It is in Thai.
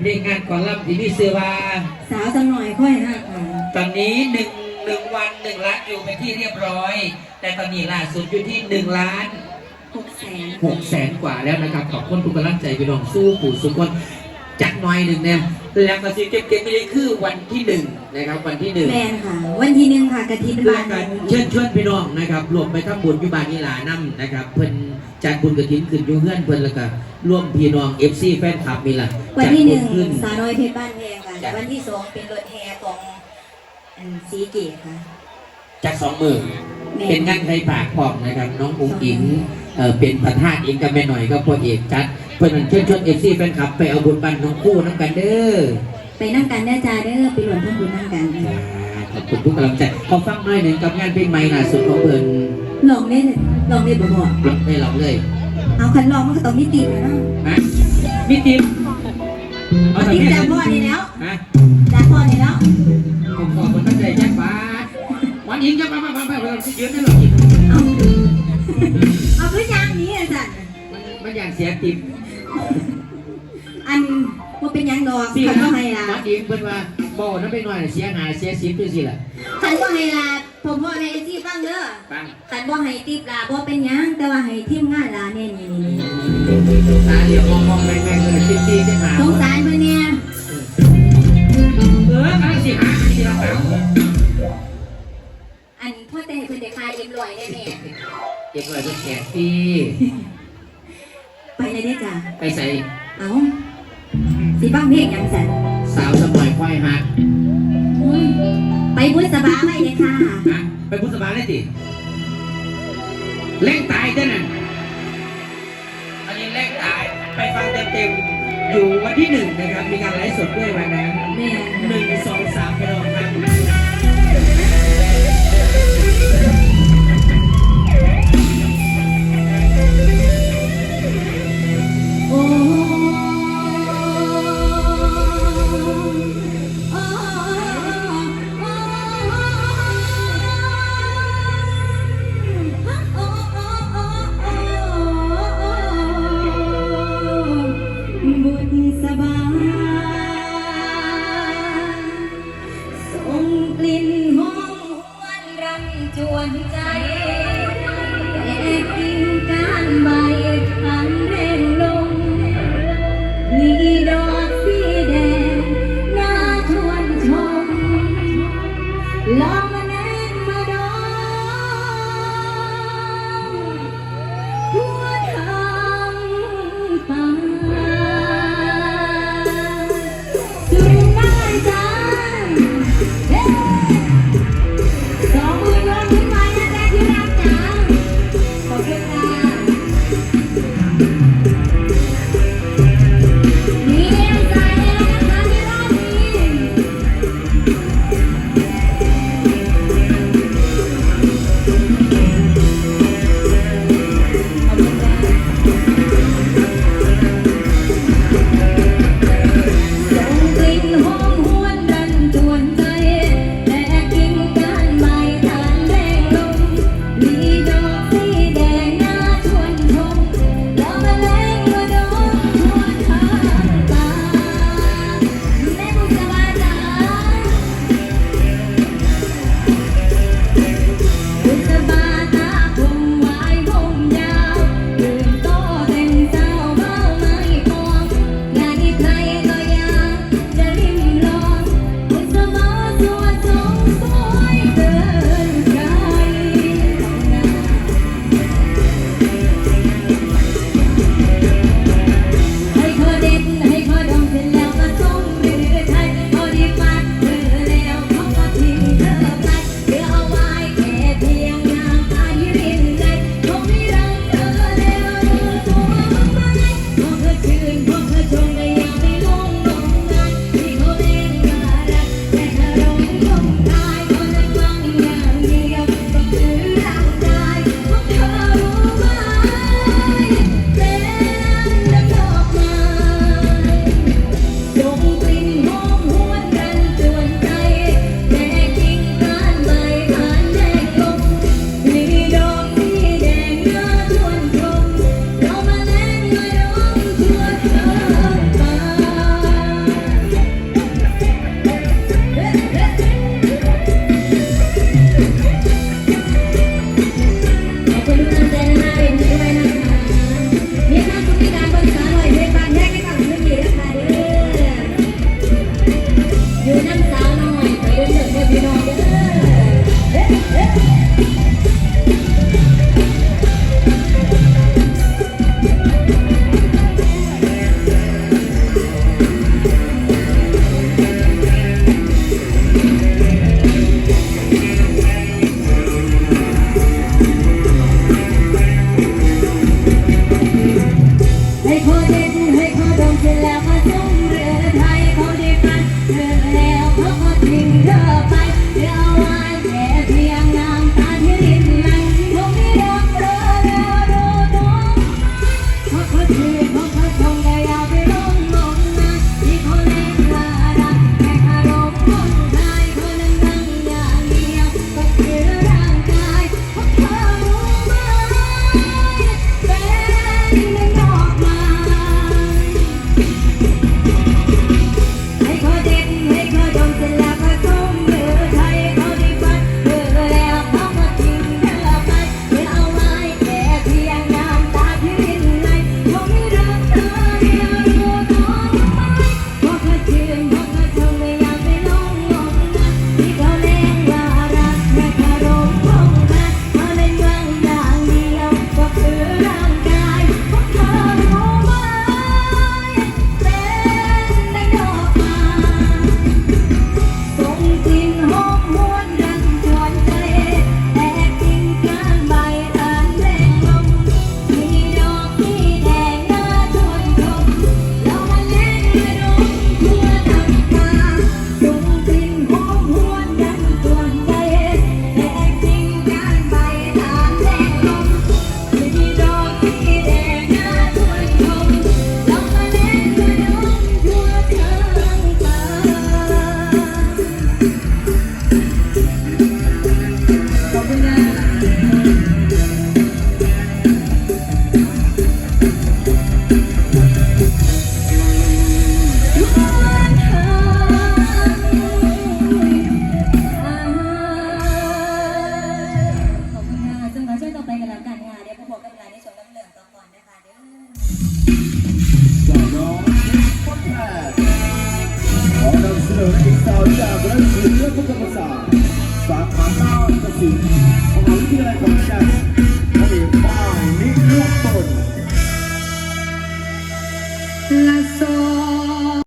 เพลงงานก่อนรับที่มีเสือว่าสาวสักหน่อยค่อยหักค่ะตอนนี้หนึ่งหนึ่งวันหนึ่งล้านอยู่เป็นที่เรียบร้อย แต่ตอนนี้ล่าสุดอยู่ที่หนึ่งล้านหกแสนหกแสนกว่าแล้วนะครับขอบคุณทุกกำลังใจพี่น้องสู้ปู่สุกคนจักหน่อยหนึ่งเนี่ย แล้วก็สิเก็บเก็บไปเลยคือวันที่หนึ่งนะครับวันที่หนึ่งแมนค่ะ วันที่หนึ่งค่ะกะทิเป็นแล้บ้าวนกันเชิญชวนพี่น้องนะครับรวมไปทำบุญอยุบานนิลานํนะครับ เพิ่นจัดบุญกระถินขึ้นอยู่เฮือนเพิ่นแล้วก็ร่วมพี่น้อง FC แฟนคลับนี่ล่ะวันจัดที่หบุนึ่ญงขึ้น สาวน้อยเพชรบ้านแพงค่ะ จ้ะ วันที่สองเป็นรถแห่ของอันสีเกตค่ะจากสองหมื่นแม่เป็นงานไทยปากพร้อมนะครับ น้องอุ้งอิง เอ่อเป็นประธานเองกับแม่หน่อยก็พ่อเอกจัดเพิ่นเชิญชวน FC แฟนคลับไปเอาบุญบันน้องคู่น้ำกันเด้อไปนั่งกันได้จ้าเด้อไปรวมทั้งบุญนั่งกันจ้าขอบคุณทุกกำลังใจขอฟังหน่อยหนึ่งกับงานเพลงใหม่ล่าสุดของเพิ่นลองเล่นลองเล่นบ่บ่ได้ลองเลย เอาคันลองมันก็ต้องมีติดนะฮะมีติ๊บเอาเอาแต่ติดแค่จากพ่อนี่แล้วฮะจากพ่อนี่แล้วผมขอคนตั้งใจแจ็คบาทวันอิงจะมามามามาเรายืนได้หรอกิน เอาเอาคือยางนี้อะสันมันมันอย่างเสียติบอันว่าเป็นหยังดอกสิคันนะว่าไฮลาวันอิงเพิ่นว่าโบนั่นไปหน่อยเสียหายเสียสิบด้วยสิล่ะคันว่าไฮลาผมว่าในไอซีฟังเด้อฟังคันว่าไฮติบลาบ่เป็นหยังแต่ว่าไฮทีมงานลาเนี่ยนี่นี่นี่ตาเดียวมองมองแม่งๆเลยสิบปีจะหาสงสารเพิ่นเนี่ย ก็บไว้เป็นแขกปีไปเลยเด้อจ้ะไปใส่เอาสิฟังเพลงหยังสันสาวสมัยควายหักอุ้ยไปบุญสบาไว้เลยค่ะฮะไปพุทธบาลได้ติเล่งตายเจ้าน่ะอันนี้เล่งตายไปฟังเต็มๆอยู่วันที่หนึ่งนะครับ มีการไลฟ์สดด้วยวันนั้นแม่หนึ่งสองสามไปลองครับ นอนักศึกสาจากรัฐศิลปกรรมศาสตร์สาขานาฏศิลป์มหาวิทยาลัยขอนแก่นพระเอกป้ายนิลูกต้นละโซ